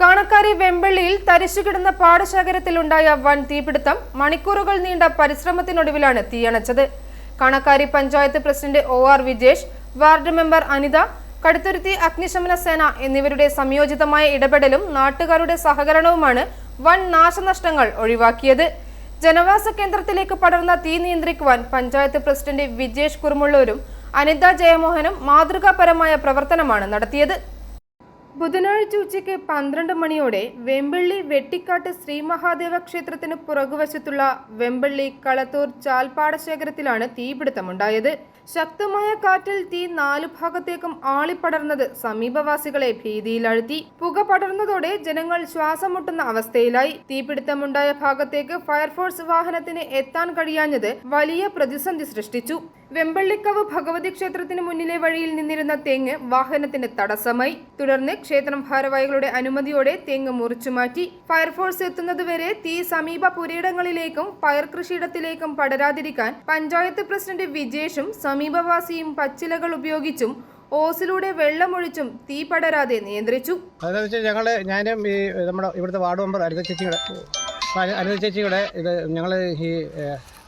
കാണക്കാരി വെമ്പള്ളിയിൽ തരിശുകിടന്ന പാടശേഖരത്തിലുണ്ടായ വൻ തീപിടുത്തം മണിക്കൂറുകൾ നീണ്ട പരിശ്രമത്തിനൊടുവിലാണ് തീയണച്ചത്. Kanakkari panchayat president O R Vijesh ward member Anitha Kaduthuruthy അഗ്നിശമന സേന എന്നിവരുടെ സംയോജിതമായ ഇടപെടലും നാട്ടുകാരുടെ സഹകരണവുമാണ് വൻ നാശനഷ്ടങ്ങൾ ഒഴിവാക്കിയത്. ജനവാസ കേന്ദ്രത്തിലേക്ക് പടർന്ന തീ നിയന്ത്രിക്കുവാൻ പഞ്ചായത്ത് പ്രസിഡന്റ് വിജേഷ് കുറുമുള്ളൂരും അനിത ജയമോഹനും മാതൃകാപരമായ പ്രവർത്തനമാണ് നടത്തിയത്. ബുധനാഴ്ച ഉച്ചയ്ക്ക് പന്ത്രണ്ട് മണിയോടെ വെമ്പള്ളി വെട്ടിക്കാട്ട് ശ്രീ മഹാദേവ ക്ഷേത്രത്തിന് പുറകുവശത്തുള്ള വെമ്പള്ളി കളത്തൂർ ചാൽപ്പാടശേഖരത്തിലാണ് തീപിടുത്തമുണ്ടായത്. ശക്തമായ കാറ്റിൽ തീ നാലു ഭാഗത്തേക്കും ആളിപ്പടർന്നത് സമീപവാസികളെ ഭീതിയിലാഴ്ത്തി. പുക പടർന്നതോടെ ജനങ്ങൾ ശ്വാസം മുട്ടുന്ന അവസ്ഥയിലായി. തീപിടുത്തമുണ്ടായ ഭാഗത്തേക്ക് ഫയർഫോഴ്സ് വാഹനത്തിന് എത്താൻ കഴിയാഞ്ഞത് വലിയ പ്രതിസന്ധി സൃഷ്ടിച്ചു. വെമ്പള്ളിക്കവ് ഭഗവതി ക്ഷേത്രത്തിന് മുന്നിലെ വഴിയിൽ നിന്നിരുന്ന തെങ്ങ് വാഹനത്തിന് തടസ്സമായി. തുടർന്ന് ക്ഷേത്രം ഭാരവാഹികളുടെ അനുമതിയോടെ തെങ്ങ് മുറിച്ചു മാറ്റി. ഫയർഫോഴ്സ് എത്തുന്നതുവരെ തീ സമീപ പുരയിടങ്ങളിലേക്കും പയർ കൃഷിയിടത്തിലേക്കും പടരാതിരിക്കാൻ പഞ്ചായത്ത് പ്രസിഡന്റ് വിജേഷും സമീപവാസിയും പച്ചിലകൾ ഉപയോഗിച്ചും ഓസിലൂടെ വെള്ളമൊഴിച്ചും തീ പടരാതെ നിയന്ത്രിച്ചു. ഞങ്ങൾ ഞാനും ഈ നമ്മുടെ ഇവിടുത്തെ വാർഡ് മെമ്പർ ഹരിത ചേച്ചിയുടെ ഹരിത ചേച്ചിയുടെ ഇത് ഞങ്ങൾ ഈ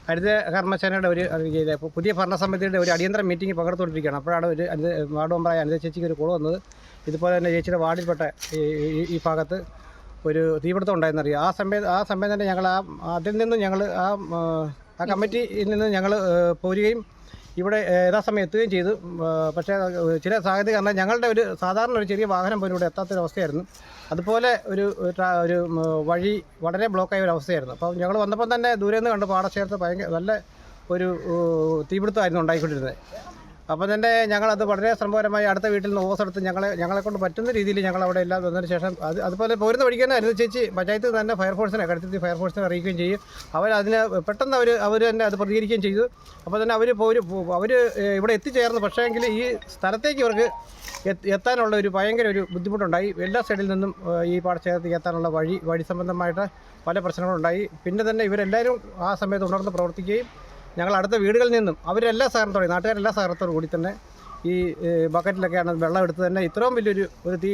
ഹരിത കർമ്മസേനയുടെ ഒരു ചെയ്ത പുതിയ ഭരണസമിതിയുടെ ഒരു അടിയന്തര മീറ്റിംഗ് പങ്കെടുത്തുകൊണ്ടിരിക്കുകയാണ്. അപ്പോഴാണ് ഒരു വാർഡ് മെമ്പറായ അനിത ചേച്ചിക്ക് ഒരു കോൾ വന്നത്. ഇതുപോലെ തന്നെ ചേച്ചിയുടെ വാർഡിൽപ്പെട്ട ഈ ഭാഗത്ത് ഒരു തീപിടുത്തം ഉണ്ടായെന്നറിയാം. ആ സമയത്ത് ആ സമയം തന്നെ ഞങ്ങൾ ആ അതിൽ നിന്നും ഞങ്ങൾ ആ, ആ കമ്മിറ്റിയിൽ നിന്ന് ഞങ്ങൾ പോരുകയും ഇവിടെ യഥാസമയം എത്തുകയും ചെയ്തു. പക്ഷേ ചില സാഹചര്യം കാരണം ഞങ്ങളുടെ ഒരു സാധാരണ ഒരു ചെറിയ വാഹനം പോലും ഇവിടെ എത്താത്തൊരവസ്ഥയായിരുന്നു അതുപോലെ ഒരു ഒരു വഴി വളരെ ബ്ലോക്കായ ഒരു അവസ്ഥയായിരുന്നു. അപ്പോൾ ഞങ്ങൾ വന്നപ്പോൾ തന്നെ ദൂരെ നിന്ന് കണ്ട് പാടശേഖരത്ത് ഭയങ്കര നല്ല ഒരു തീപിടുത്തമായിരുന്നു ഉണ്ടായിക്കൊണ്ടിരുന്നത്. അപ്പോൾ തന്നെ ഞങ്ങളത് വളരെ ശ്രമകരമായി അടുത്ത വീട്ടിൽ നിന്ന് ഓസ് എടുത്ത് ഞങ്ങളെ ഞങ്ങളെ കൊണ്ട് പറ്റുന്ന രീതിയിൽ ഞങ്ങൾ അവിടെ എല്ലാം വന്നതിന് ശേഷം അത് അതുപോലെ പോരുന്ന വഴിക്ക് തന്നെ അരുത് ചേച്ചി. പഞ്ചായത്ത് തന്നെ ഫയർഫോഴ്സിനെ കടുത്തി ഫയർഫോഴ്സിനെ അറിയിക്കുകയും ചെയ്യും. അവർ അതിന് പെട്ടെന്ന് അവർ അവർ തന്നെ അത് പ്രതികരിക്കുകയും ചെയ്തു. അപ്പോൾ തന്നെ അവർ പോര് അവർ ഇവിടെ എത്തിച്ചേർന്നു. പക്ഷേ എങ്കിൽ ഈ സ്ഥലത്തേക്ക് ഇവർക്ക് എത്ത് എത്താനുള്ള ഒരു ഭയങ്കര ഒരു ബുദ്ധിമുട്ടുണ്ടായി. എല്ലാ സൈഡിൽ നിന്നും ഈ പാടശേഖരത്തേക്ക് എത്താനുള്ള വഴി വഴി സംബന്ധമായിട്ട് പല പ്രശ്നങ്ങളുണ്ടായി. പിന്നെ തന്നെ ഇവരെല്ലാവരും ആ സമയത്ത് ഉണർന്ന് പ്രവർത്തിക്കുകയും ഞങ്ങൾ അടുത്ത വീടുകളിൽ നിന്നും അവരെല്ലാ സഹകരണത്തോടെ നാട്ടുകാരെല്ലാ സഹകരണത്തോടു കൂടി തന്നെ ഈ ബക്കറ്റിലൊക്കെയാണ് വെള്ളം എടുത്ത് തന്നെ ഇത്രയും വലിയൊരു ഒരു തീ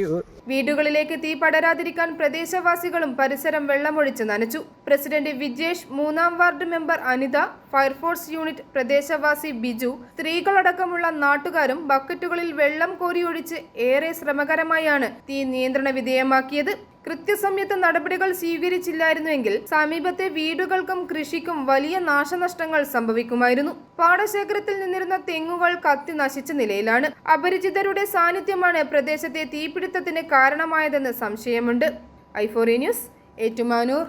വീടുകളിലേക്ക് തീ പടരാതിരിക്കാൻ പ്രദേശവാസികളും പരിസരം വെള്ളമൊഴിച്ച് നനച്ചു. പ്രസിഡന്റ് വിജേഷ് മൂന്നാം ward member Anitha fire force unit പ്രദേശവാസി Biju സ്ത്രീകളടക്കമുള്ള നാട്ടുകാരും ബക്കറ്റുകളിൽ വെള്ളം കോരിയൊഴിച്ച് ഏറെ ശ്രമകരമായാണ് തീ നിയന്ത്രണ വിധേയമാക്കിയത്. കൃത്യസമയത്ത് നടപടികൾ സ്വീകരിച്ചില്ലായിരുന്നുവെങ്കിൽ സമീപത്തെ വീടുകൾക്കും കൃഷിക്കും വലിയ നാശനഷ്ടങ്ങൾ സംഭവിക്കുമായിരുന്നു. പാടശേഖരത്തിൽ നിന്നിരുന്ന തെങ്ങുകൾ കത്തി നശിച്ച നിലയിലാണ്. അപരിചിതരുടെ സാന്നിധ്യമാണ് പ്രദേശത്തെ തീപിടുത്തത്തിന് കാരണമായതെന്ന് സംശയമുണ്ട്. ഐഫോറി ന്യൂസ് ഏറ്റുമാനൂർ.